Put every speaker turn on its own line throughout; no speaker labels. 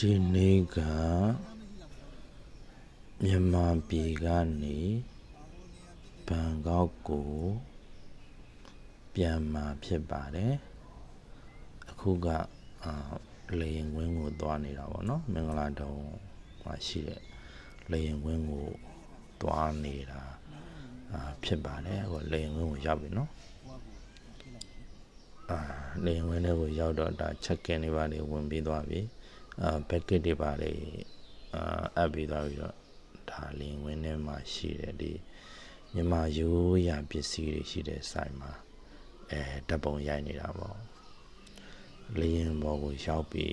ဒီနေ့ကမြန်မာပြည်ကနေဘန်ကောက်ကိုပြန်มาဖြစ်ပါတယ်အခုကအာလေရင်ကွင်းကိုသွားနေတာပေါ့နော်မင်္ဂလာတုံမှာရှိတဲ့လေရင်ကွင်းကိုသွားနေတာအာဖြစ်ပါတယ်အခုလေရင်ကွင်းကိုရောက်ပြီနော်အာလေရင်ကွင်းထဲကိုရောက်တော့ဒါချက်ကင်တွေပါတွေဝင်ပြီးသွားပြီ အာဘက်ကစ်တွေပါတွေအာအပ်ပြီးသွားပြီးတော့ဒါလင်ဝင်းထဲမှာရှိတဲ့ဒီမြန်မာရိုးရာပစ္စည်းတွေရှိတဲ့ဆိုင်မှာအဲတပ်ပုံရိုက်နေတာပေါ့လင်းဘောကိုရောက်ပြီ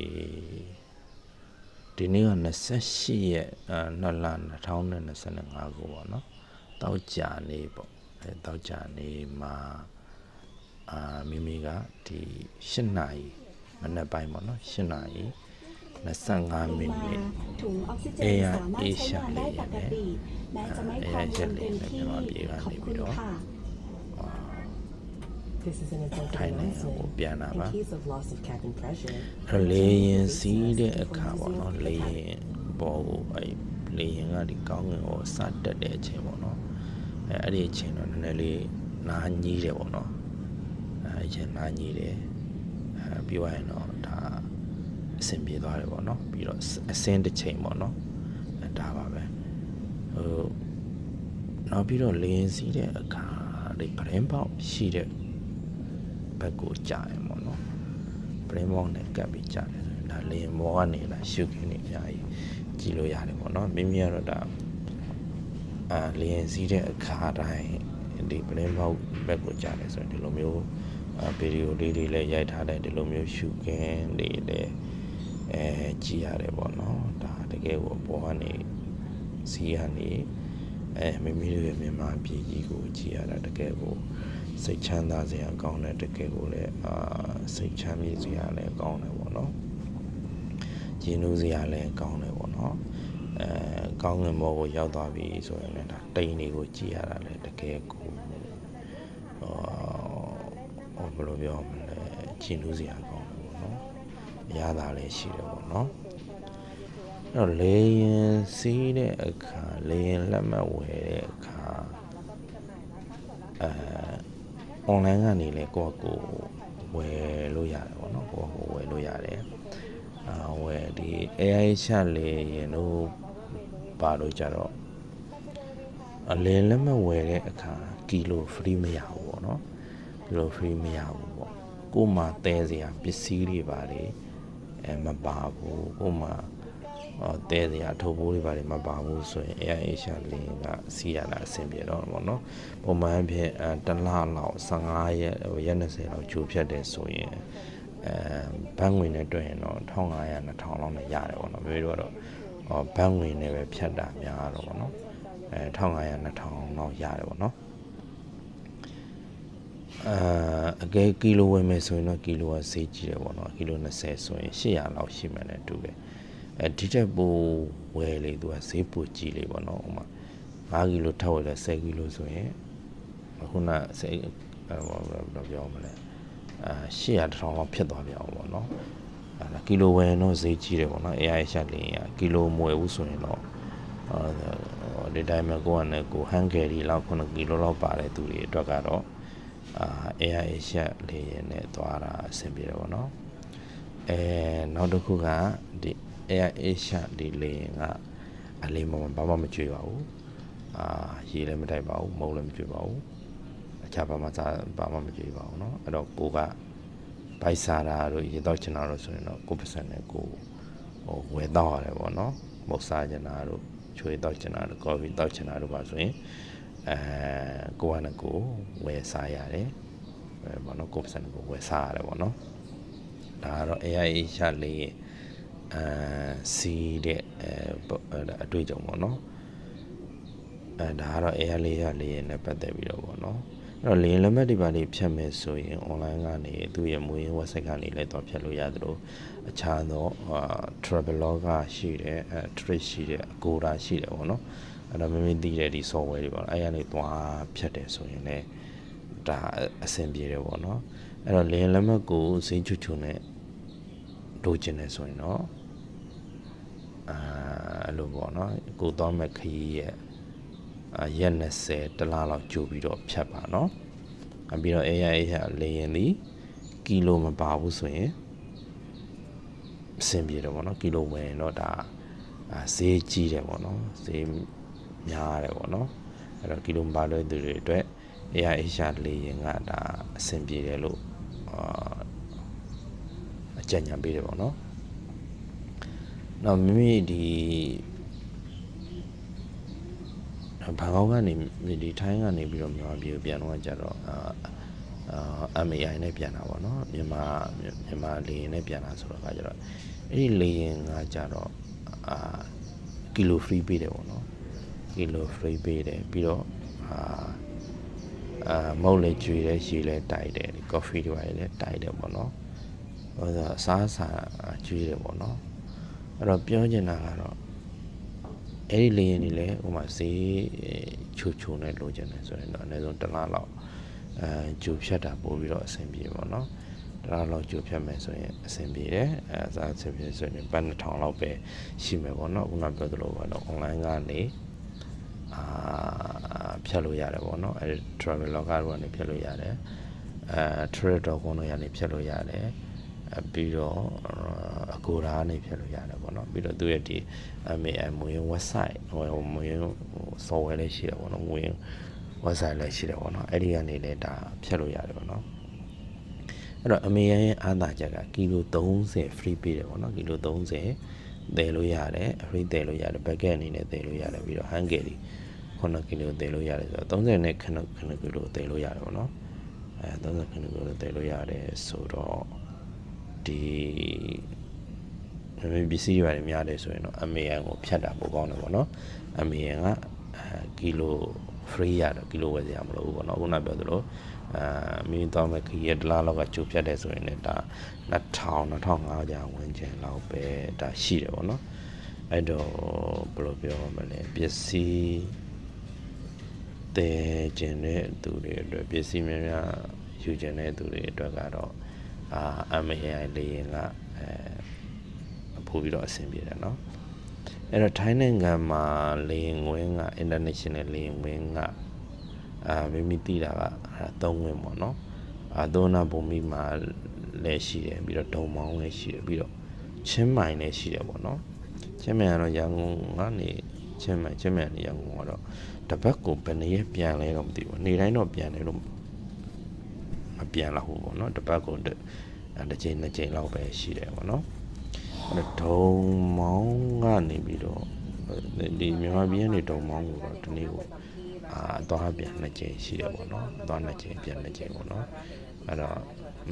ဒီနေ့က28ရက်2လ2025ကိုပေါ့နော်တောက်ကြနေပေါ့အဲတောက်ကြနေမှာအာမိမိကဒီ8နာရီမနက်ပိုင်းပေါ့နော်8နာရီ 25မိနစ်
ถุงออกซิเจ
เอน ไอ
สามารถใช้งานได้ปกติแม้จะไม่พร้อมทำเต็มที่ขอบคุณค่ะ
This is an important
ထိုင်နေကို
announcement.
ပြန်လာပါ
In case of loss of cabin pressure,
အဲ့တော့လေရင်စီးတဲ့အခါပေါ့နော်လေရင်ဘောကိုအဲ့လေရင်ကဒီကောင်းငင်ကိုစတက်တဲ့အချိန်ပေါ့နော်အဲအဲ့ဒီအချိန်တော့နည်းနည်းလေးနားကြီးတယ်ပေါ့နော်အဲအချိန်နားကြီးတယ်အဲပြီးသွားရင်တော့ဒါ အဆင်ပြေသွားတယ်ပေါ့နော်ပြီးတော့အစင်းတစ်ချိန်ပေါ့နော်အဲဒါပါပဲဟိုနောက်ပြီးတော့လေရင်စီးတဲ့အခါဒီပရင်ပေါက်ရှိတဲ့ဘက်ကိုကြာရင်ပေါ့နော်ပရင်းမောင်းနဲ့ကပ်ပြီးကြတယ်ဆိုရင်ဒါလေမောကနေလာရှုခင်းနေအများကြီးကြည့်လို့ရတယ်ပေါ့နော်မိမိကတော့ဒါအာလေရင်စီးတဲ့အခါတိုင်းဒီပရင်းမောင်းဘက်ကိုကြတယ်ဆိုရင်ဒီလိုမျိုးအာဗီဒီယိုလေးတွေလည်းရိုက်ထားတယ်ဒီလိုမျိုးရှုခင်းတွေလည်း အဲကြည့်ရတယ်ပေါ့နော်ဒါတကယ်ကိုအပေါ်ကနေစီးကနေအဲမိမိတို့ရဲ့မြန်မာပြည်ကြီးကိုကြည့်ရတာတကယ်ကိုစိတ်ချမ်းသာစရာကောင်းတယ်တကယ်ကိုလည်းအာစိတ်ချမ်းမြေ့စရာလည်းကောင်းတယ်ပေါ့နော်ကျင်းလို့စရာလည်းကောင်းတယ်ပေါ့နော်အဲကောင်းငင်ဘောကိုရောက်သွားပြီဆိုရင်လည်းဒါတိန်တွေကိုကြည့်ရတာလည်းတကယ်ကိုဟောဘယ်လိုပြောမလဲကျင်းလို့စရာကောင်းတယ်ပေါ့နော်အ ရသာလည်းရှိတယ်ပေါ့နော်အဲ့တော့လေရင်စီးတဲ့အခါလေရင်လက်မှတ်ဝယ်တဲ့အခါအဲ online ကနေလည်းကိုယ့်ကိုယ်ဝယ်လို့ရတယ်ပေါ့နော်ကိုယ့်ကိုယ်ဝယ်လို့ရတယ်အာဝယ်ဒီ AI ချက်လေရင်တို့ပါလို့ကြတော့အလင်းလက်မှတ်ဝယ်တဲ့အခါကီလို free မရဘူးပေါ့နော်ကီလို free မရဘူးပေါ့ကို့မှာတဲစရာပစ္စည်းတွေပါတယ် အဲမပါဘူးကို့မှာအော်တဲစရာထုတ်ပိုးတွေပါတယ်မပါဘူးဆိုရင် AI ရှာလင်းကစီရတာအဆင်ပြေတော့ပေါ့နော်ပုံမှန်အဖြစ်အဲတစ်လလောက်15ရက်ဟိုရက်20လောက်ဂျိုးဖြတ်တယ်ဆိုရင်အဲဘန်းငွေနဲ့တွက်ရင်တော့1500 2000လောက်နဲ့ရတယ်ပေါ့နော်မျိုးတို့ကတော့အော်ဘန်းငွေနဲ့ပဲဖြတ်တာများတော့ပေါ့နော်အဲ1500 2000လောက်ရတယ်ပေါ့နော် အာအကဲကီလိုဝယ်မယ်ဆိုရင်တော့ကီလိုကဈေးကြီးတယ်ပေါ့နော်ကီလို20ဆိုရင်800လောက်ရှိမှန်းလည်းတူတယ်အဲဒီတက်ပိုဝယ်လေသူကဈေးပိုကြီးလေပေါ့နော်ဟိုမှာ5ကီလိုထပ်ဝယ်လဲ10ကီလိုဆိုရင်ခုန10အဲဘာလို့ပြောမလဲအာ800တစ်ထောင်လောက်ဖြစ်သွားပြန်အောင်ပေါ့နော်အဲဒါကီလိုဝယ်ရင်တော့ဈေးကြီးတယ်ပေါ့နော် AI ရှာလင်းရကီလိုမဝယ်ဘူးဆိုရင်တော့အာဒီတိုင်းမှာကိုကလည်းကိုဟန်ကယ်ရီလောက်9ကီလိုလောက်ပါတဲ့သူတွေအတွက်ကတော့ အာ AI ရှာလေးရနဲ့သွားတာအဆင်ပြေတယ်ပေါ့နော်အဲနောက်တစ်ခုကဒီ Air Asia ဒီလေယာဉ်ကအလေးမဘာမှမကြွေပါဘူးအာရေလည်းမတိုက်ပါဘူးမုံလည်းမကြွေပါဘူးအခြားဘာမှစားဘာမှမကြွေပါဘူးเนาะအဲ့တော့ကိုကဘိုက်စားတာတို့ရေတော့ချင်တာတို့ဆိုရင်တော့ကိုပစံနဲ့ကိုဟိုဝယ်တော့ရတယ်ပေါ့နော်မုတ်စားချင်တာတို့ချွေတော့ချင်တာတို့ကော်ဖီတော့ချင်တာတို့ပါဆိုရင် အဲကိုကလည်းကိုဝယ်စားရတယ်အဲပေါ့နော်ကိုပစံနဲ့ကိုဝယ်စားရတယ်ပေါ့နော်ဒါကတော့ AI Asia လေးရဲ့အာစီးတဲ့အအတွေ့အကြုံပေါ့နော်အဲဒါကတော့ air layer လေးရဲ့နဲ့ပတ်သက်ပြီးတော့ပေါ့နော်အဲ့ တော့လေယာဉ်လက်မှတ်တွေပါလေးဖြတ်မယ်ဆိုရင် online ကနေသူ့ရဲ့မူရင်း website ကနေလည်းတော့ဖြတ်လို့ရတယ်လို့အခြားသောအာ traveloga ရှိတယ်အဲ trip ရှိတယ် agoda ရှိတယ်ပေါ့နော်အဲ့တော့မင်းမင်းသိတဲ့ဒီ software တွေပေါ့အဲ့ရနေသွားဖြတ်တယ်ဆိုရင်လည်းဒါအဆင်ပြေတယ်ပေါ့နော်အဲ့တော့လေယာဉ်လက်မှတ်ကိုဈေးချွတ်ချွတ်နဲ့လိုချင်တယ်ဆိုရင်တော့အာအဲ့လိုပေါ့နော်ကိုသွားမဲ့ခရီးရဲ့အာ ရက်20တလားလောက်ကြိုပြီးတော့ဖြတ်ပါနော်အပြီးတော့ AI ရလေရင်ဒီကီလိုမပါဘူးဆိုရင်အဆင်ပြေတယ်ပေါ့နော်ကီလိုဝင်ရင်တော့ဒါအာဈေးကြီးတယ်ပေါ့နော်ဈေးများတယ်ပေါ့နော်အဲ့တော့ကီလိုမပါလို့သူတွေအတွက် AI ရလေရင်ကဒါအဆင်ပြေတယ်လို့အာအကြံဉာဏ်ပေးတယ်ပေါ့နော်နောက်မိမိဒီ ဘန်ကောက်ကနေဒီထိုင်းကနေပြီးတော့မြန်မာပြည်ကိုပြန်တော့ကြတော့အာအာ MAI နဲ့ပြန်တာပေါ့နော်မြန်မာမြန်မာလေရင်နဲ့ပြန်တာဆိုတော့ကကြတော့အဲ့ဒီလေရင်ကကြတော့အာကီလို free ပေးတယ်ပေါ့နော်ကီလို free ပေးတယ်ပြီးတော့အာအာမုတ်လည်းကျွေတယ်ရေလည်းတိုက်တယ်ဒီ coffee တွေပါလည်းတိုက်တယ်ပေါ့နော်ဟိုဆိုအစားအစာကျွေးတယ်ပေါ့နော်အဲ့တော့ပြောချင်တာကတော့ အဲ့ဒီလေရင်တွေလည်းဟိုမှာဈေးချိုချိုနဲ့လိုချင်တယ်ဆိုရင်တော့အနည်းဆုံးတစ်လလောက်အဲဂျူဖြတ်တာပို့ပြီးတော့အဆင်ပြေပေါ့နော်တစ်လလောက်ဂျူဖြတ်မယ်ဆိုရင်အဆင်ပြေတယ်အဲအစားအဆင်ပြေဆိုရင်ပတ်2000လောက်ပဲရှိမယ်ပေါ့နော်ခုနပြောသလိုပေါ့နော် online ကနေအာဖြတ်လို့ရတယ်ပေါ့နော်အဲ traveloka တို့ကနေဖြတ်လို့ရတယ်အဲ trade.com တို့ကနေဖြတ်လို့ရတယ်အဲ ပြီးတော့အကိုရာကနေဖြတ်လို့ရတယ်ပေါ့နော်ပြီးတော့သူရဲ့ဒီ MAI မွေး website ဟိုမွေး software လေးရှိတယ်ပေါ့နော်မွေး website လည်းရှိတယ်ပေါ့နော်အဲ့ဒီကနေလည်းဒါဖြတ်လို့ရတယ်ပေါ့နော်အဲ့တော့ MAI ရဲ့အားသာချက်ကကီလို30 free ပေးတယ်ပေါ့နော်ကီလို30သယ်လို့ရတယ် free သယ်လို့ရတယ် packet အနေနဲ့သယ်လို့ရတယ်ပြီးတော့ hand carry 9ကီလိုသယ်လို့ရတယ်ဆိုတော့30နဲ့9 9ကီလိုသယ်လို့ရတယ်ပေါ့နော်အဲ30ကီလိုသယ်လို့ရတယ်ဆိုတော့ ဒီမင်းပစ္စည်းတွေပါတယ်များတယ်ဆိုရင်တော့ MAN ကိုဖြတ်တာပိုကောင်းတယ်ပေါ့နော် MAN ကအဲကီလို free ရတယ်ကီလိုဝယ်စရာမလိုဘူးပေါ့နော်ခုနပြောသလိုအာမင်းတော့မဲ့ခီးရတလားလောက်ကချိုးဖြတ်တယ်ဆိုရင်လည်းဒါ2000 2500ကျန်ဝင်ကျင်လောက်ပဲဒါရှိတယ်ပေါ့နော်အဲ့တော့ဘယ်လိုပြောမလဲပစ္စည်းတဲကျင်တဲ့သူတွေအတွက်ပစ္စည်းများများယူကျင်တဲ့သူတွေအတွက်ကတော့ အာ MAI လေးရင်ကအဲပို့ပြီးတော့အဆင်ပြေတယ်เนาะအဲ့တော့ထိုင်းနိုင်ငံမှာလေရင်ဝင်းက international လေရင်ဝင်းကအာမိမိတိတာကအဲသုံးဝင်းပေါ့နော်အာသောနာဘုံမိမှာလည်းရှိတယ်ပြီးတော့ဒုံမောင်းလည်းရှိတယ်ပြီးတော့ချင်းမိုင်လည်းရှိတယ်ပေါ့နော်ချင်းမိုင်ကတော့ရန်ကုန်ကနေချင်းမိုင်ချင်းမိုင်ကနေရန်ကုန်ကတော့တစ်ပတ်ကိုဘယ်နှစ်ရက်ပြန်လဲတော့မသိဘူးနေ့တိုင်းတော့ပြန်တယ်လို့မ ပြန်တော့ဘူးပေါ့နော်တစ်ပတ်ကိုတစ်ချိန်နှစ်ချိန်လောက်ပဲရှိတယ်ပေါ့နော်အဲ့တော့ဒုံမောင်းကနေပြီးတော့ဒီမြန်မာပြည်ကနေဒုံမောင်းကိုတော့ဒီနေ့ကိုအာသွားပြန်နှစ်ချိန်ရှိတယ်ပေါ့နော်သွားနှစ်ချိန်ပြန်နှစ်ချိန်ပေါ့နော်အဲ့တော့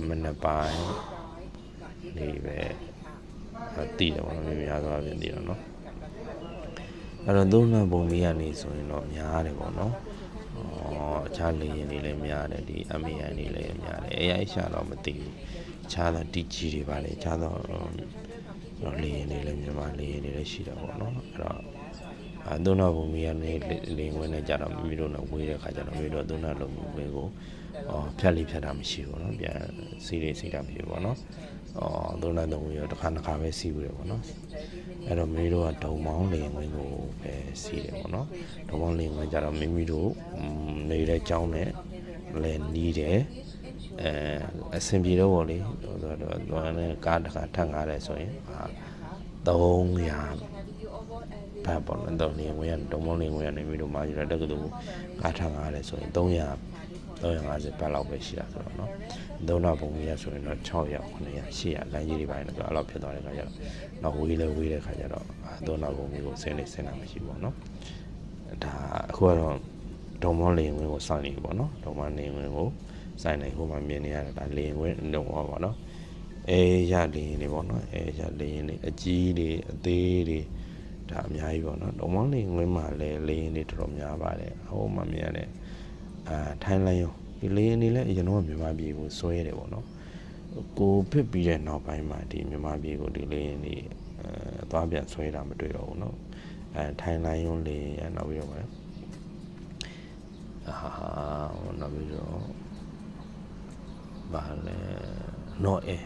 မနက်ပိုင်းနေပဲတည်တယ်ပေါ့နော်များများသွားပြန်တည်တော့နော်အဲ့တော့သုံးလပုံမီကနေဆိုရင်တော့များတယ်ပေါ့နော် အော်အခြားလေရင်တွေလည်းများတယ်ဒီ MAN တွေလည်းများတယ် AI ရှာတော့မသိဘူးခြားတော့ DG တွေပါလေခြားတော့တော့လေရင်တွေလည်းမြန်မာလေရင်တွေလည်းရှိတာပေါ့နော်အဲ့တော့ အသုံးတော့ဘုံမီကနေလေဝင်နေကြတော့မိမိတို့နဲ့ဝေးတဲ့ခါကျတော့မိတို့သုံးတော့လုံးဝေးကိုအော်ဖြတ်လိဖြတ်တာမရှိဘူးเนาะပြန်စီးလေးစီးတာမရှိဘူးပေါ့နော်အော်သုံးတော့သုံးဝေးရောတစ်ခါတစ်ခါပဲစီးဘူးတယ်ပေါ့နော်အဲ့တော့မိတို့ကဒုံမောင်းလေဝင်ကိုပဲစီးတယ်ပေါ့နော်ဒုံမောင်းလေဝင်ကြတော့မိမိတို့နေတဲ့ကြောင်းနဲ့လဲနီးတယ်အဲအဆင်ပြေတော့ဗောလေတော့တော့တော့လည်းကားတစ်ခါထပ်ငားတယ်ဆိုရင်အာ300 ဘတ်ပေါ့နော်တော့နေငွေရတုံးပေါင်းနေငွေရနေပြီးတော့မာယူတာတက်ကတူငါထငါရတယ်ဆိုရင်300 350ဘတ်လောက်ပဲရှိတာဆိုတော့နော်သုံးနာပုံကြီးရဆိုရင်တော့600 900 800လမ်းကြီးတွေပိုင်းတော့အဲ့လိုဖြစ်သွားတဲ့ခါကျတော့တော့ဝေးလဲဝေးတဲ့ခါကျတော့သုံးနာပုံကြီးကိုဆင်းနေဆင်းတာမရှိဘူးပေါ့နော်ဒါအခုကတော့ဒုံမောလင်ဝင်းကိုစိုက်နေပြီပေါ့နော်ဒုံမောလင်ဝင်းကိုစိုက်နေဟိုမှာမြင်နေရတာဒါလင်ဝင်းဒုံမောပေါ့နော်အဲရလင်နေပေါ့နော်အဲရလင်နေအကြီးတွေအသေးတွေ ဒါအများကြီးပေါ့နော်လုံမောင်းလေးငွေမှာလည်းလေရင်တွေတော်တော်များပါတယ်ဟိုမှမြင်ရတဲ့အာထိုင်းလန်ရောဒီလေရင်တွေလည်းအရင်တော့မြန်မာပြည်ကိုဆွဲတယ်ပေါ့နော်ကိုဖြစ်ပြီးတဲ့နောက်ပိုင်းမှာဒီမြန်မာပြည်ကိုဒီလေရင်တွေအဲသွားပြန်ဆွဲတာမတွေ့တော့ဘူးနော်အဲထိုင်းလန်ရောလေရင်အဲနောက်ပြီးတော့ဗါလဲအာနောက်ပြီးတော့ဗါလဲနော်အဲ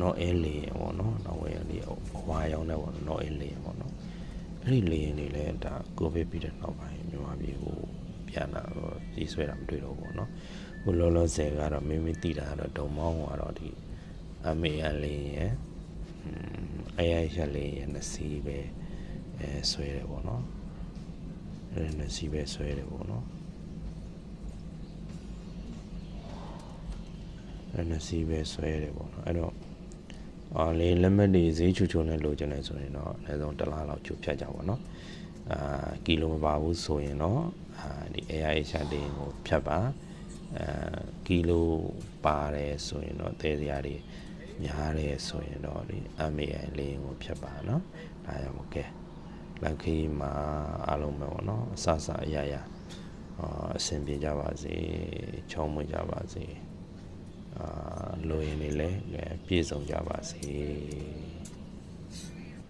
နော်အဲလေရင်ပေါ့နော်နောက်ဝယ်လေးဟိုဝါရောင်းတဲ့ပေါ့နော်အဲလေရင်ပေါ့နော် အဲ့ဒီလေရင်တွေလည်းဒါကိုဗစ်ပြီးတဲ့နောက်ပိုင်းမြန်မာပြည်ကိုပြန်လာတော့ကြီးဆွဲတာမတွေ့တော့ဘူးเนาะဟိုလောလောဆယ်ကတော့မိမိတိတာကတော့ဒုံမောင်းကတော့ဒီအမေအလေးရယ်အရရလေးရယ်နှစ်စီးပဲအဲဆွဲတယ်ပေါ့နော်အဲ့နှစ်စီးပဲဆွဲတယ်ပေါ့နော်အဲ့နှစ်စီးပဲဆွဲတယ်ပေါ့နော်အဲ့တော့ အာလေလက်မှတ်တွေဈေးချူချူနဲ့လိုချင်တယ်ဆိုရင်တော့အနည်းဆုံးတစ်လားလောက်ချူဖြတ်ကြပါတော့အာကီလိုမပါဘူးဆိုရင်တော့အာဒီ AIH လေးကိုဖြတ်ပါအာကီလိုပါတယ်ဆိုရင်တော့တဲစရာတွေများတယ်ဆိုရင်တော့ဒီ MAI လေးကိုဖြတ်ပါเนาะဒါရမို့ကဲလန်ခီမှာအားလုံးပဲပေါ့နော်အဆအဆအရာရာအာအဆင်ပြေကြပါစေချောင်းမွေ့ကြပါစေအာ လိုရင်တွေလည်းပြည့်စုံကြပါစေ